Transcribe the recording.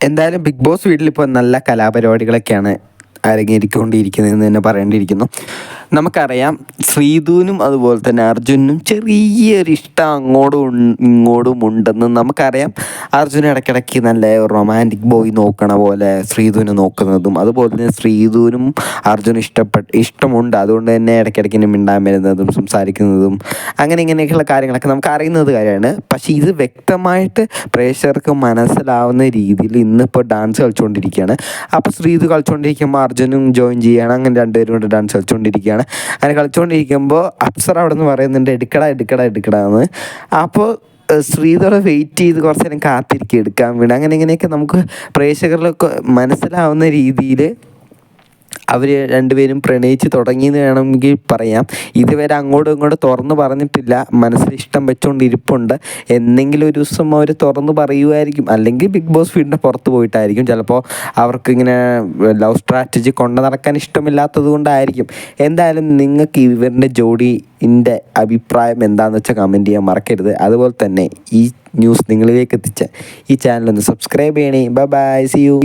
എന്തായാലും big boss വീട്ടിൽ ഇപ്പോൾ നല്ല കലാപരിപാടികളൊക്കെയാണ് അരങ്ങേറിക്കൊണ്ടിരിക്കുന്നതെന്ന് തന്നെ പറയേണ്ടിയിരിക്കുന്നു. നമുക്കറിയാം ശ്രീധുവിനും അതുപോലെ തന്നെ അർജുനും ചെറിയൊരു ഇഷ്ടം അങ്ങോട്ടും ഇങ്ങോട്ടും ഉണ്ടെന്ന് നമുക്കറിയാം. അർജുൻ ഇടയ്ക്കിടയ്ക്ക് നല്ല റൊമാന്റിക് ബോയ് നോക്കണ പോലെ ശ്രീധുവിനെ നോക്കുന്നതും അതുപോലെ തന്നെ ശ്രീധുവിനും അർജുനും ഇഷ്ടപ്പെട്ട് ഇഷ്ടമുണ്ട്. അതുകൊണ്ട് തന്നെ ഇടയ്ക്കിടയ്ക്ക് മിണ്ടാൻ വരുന്നതും സംസാരിക്കുന്നതും അങ്ങനെ ഇങ്ങനെയൊക്കെയുള്ള കാര്യങ്ങളൊക്കെ നമുക്ക് അറിയുന്നത് കാര്യമാണ്. പക്ഷേ ഇത് വ്യക്തമായിട്ട് പ്രേക്ഷകർക്ക് മനസ്സിലാവുന്ന രീതിയിൽ ഇന്നിപ്പോൾ ഡാൻസ് കളിച്ചുകൊണ്ടിരിക്കുകയാണ് അപ്പോൾ ശ്രീധു കളിച്ചുകൊണ്ടിരിക്കുമ്പോൾ അർജുനും ജോയിൻ ചെയ്യുകയാണ് അങ്ങനെ രണ്ടുപേരും കൂടെ ഡാൻസ് കളിച്ചുകൊണ്ടിരിക്കുകയാണ് അങ്ങനെ കളിച്ചുകൊണ്ടിരിക്കുമ്പോൾ അപ്സർ അവിടെ നിന്ന് പറയുന്നുണ്ട് എടുക്കട എടുക്കട എടുക്കട എന്ന്. അപ്പോൾ ശ്രീധറെ വെയിറ്റ് ചെയ്ത് കുറച്ച് നേരം കാത്തിരിക്കുക എടുക്കാൻ വേണ്ടി അങ്ങനെ ഇങ്ങനെയൊക്കെ നമുക്ക് പ്രേക്ഷകരിലൊക്കെ മനസ്സിലാവുന്ന രീതിയിൽ അവർ രണ്ടുപേരും പ്രണയിച്ച് തുടങ്ങിയെന്ന് വേണമെങ്കിൽ പറയാം. ഇതുവരെ അങ്ങോട്ടും ഇങ്ങോട്ടും തുറന്നു പറഞ്ഞിട്ടില്ല. മനസ്സിൽ ഇഷ്ടം വെച്ചുകൊണ്ട് ഇരിപ്പുണ്ട് എന്തെങ്കിലും ഒരു ദിവസം അവർ തുറന്നു പറയുമായിരിക്കും അല്ലെങ്കിൽ ബിഗ് ബോസ് വീടിന്റെ പുറത്ത് പോയിട്ടായിരിക്കും. ചിലപ്പോൾ അവർക്ക് ഇങ്ങനെ ലവ് സ്ട്രാറ്റജി കൊണ്ടു നടക്കാൻ ഇഷ്ടമില്ലാത്തത് കൊണ്ടായിരിക്കും. എന്തായാലും നിങ്ങൾക്ക് ഇവരുടെ ജോഡിന്റെ അഭിപ്രായം എന്താണെന്ന് വെച്ചാൽ കമന്റ് ചെയ്യാൻ മറക്കരുത്. അതുപോലെ തന്നെ ഈ ന്യൂസ് നിങ്ങളിലേക്ക് എത്തിച്ച ഈ ചാനൽ ഒന്ന് സബ്സ്ക്രൈബ് ചെയ്യണേ. Bye bye C U